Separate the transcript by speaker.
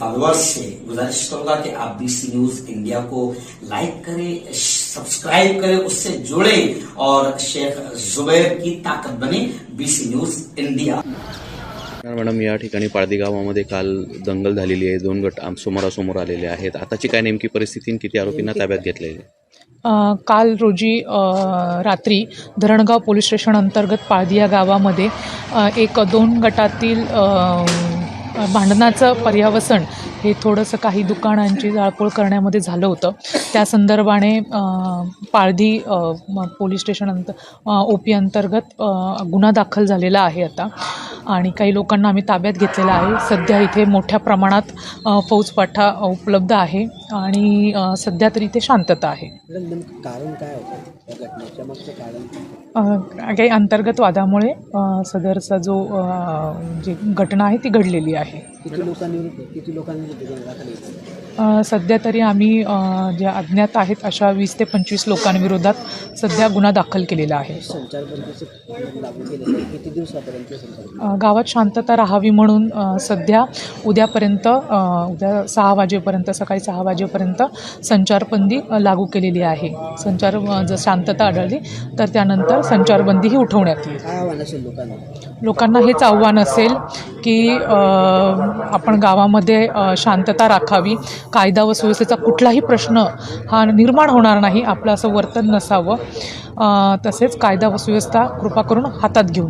Speaker 1: Followers से गुजारिश करूंगा कि आप बीसी न्यूज इंडिया को लाइक करें सब्सक्राइब करें उससे जुड़े और शेख जुबैर की ताकत बने बीसी न्यूज इंडिया
Speaker 2: मॅडम या ठिकाणी पाळदी गावामध्ये काल दंगल झालेली आहे. दोन गट आम- समोरासमोर आलेले आहेत. आताची काय नेमकी परिस्थिती किती आरोपींना ताब्यात घेतलेले
Speaker 3: काल रोजी रात्री धरणगाव पोलीस स्टेशन अंतर्गत पाळदी या गावामध्ये एक दोन गटातील भांडणाचं पर्यावसन हे थोडंसं काही दुकानांची जाळपोळ करण्यामध्ये झालं होतं. त्या संदर्भाने पाळधी पोलीस स्टेशन अंत ओ पी अंतर्गत गुन्हा दाखल झालेला आहे आता. आणि काही लोकांना आम्ही ताब्यात घेतलेला आहे. सध्या इथे मोठ्या प्रमाणात फौजपाठा उपलब्ध आहे आणि सध्या तरी इथे शांतता आहे.
Speaker 4: कारण काय होतं?
Speaker 3: काही अंतर्गत वादामुळे सदरचा जो जी घटना आहे ती घडलेली आहे.
Speaker 4: किती लोकांविरुद्ध किती?
Speaker 3: अ, सध्या तरी आम्ही ज्या अज्ञात आहेत अशा वीस ते पंचवीस लोकांविरोधात सध्या गुन्हा दाखल केलेला आहे. गावात शांतता राहावी म्हणून सध्या उद्यापर्यंत उद्या सहा वाजेपर्यंत सकाळी सहा वाजेपर्यंत संचारबंदी लागू केलेली आहे. संचार जर शांतता आढळली तर त्यानंतर संचारबंदीही उठवण्यात येईल.
Speaker 4: लोकांना?
Speaker 3: लोकांना हेच आव्हान असेल की आपण गावामध्ये शांतता राखावी. कायदा व सुव्यवस्थेचा कुठलाही प्रश्न हा निर्माण होणार नाही. आपलं असं वर्तन नसावं. तसेच कायदा व सुव्यवस्था कृपा करून हातात घेऊन.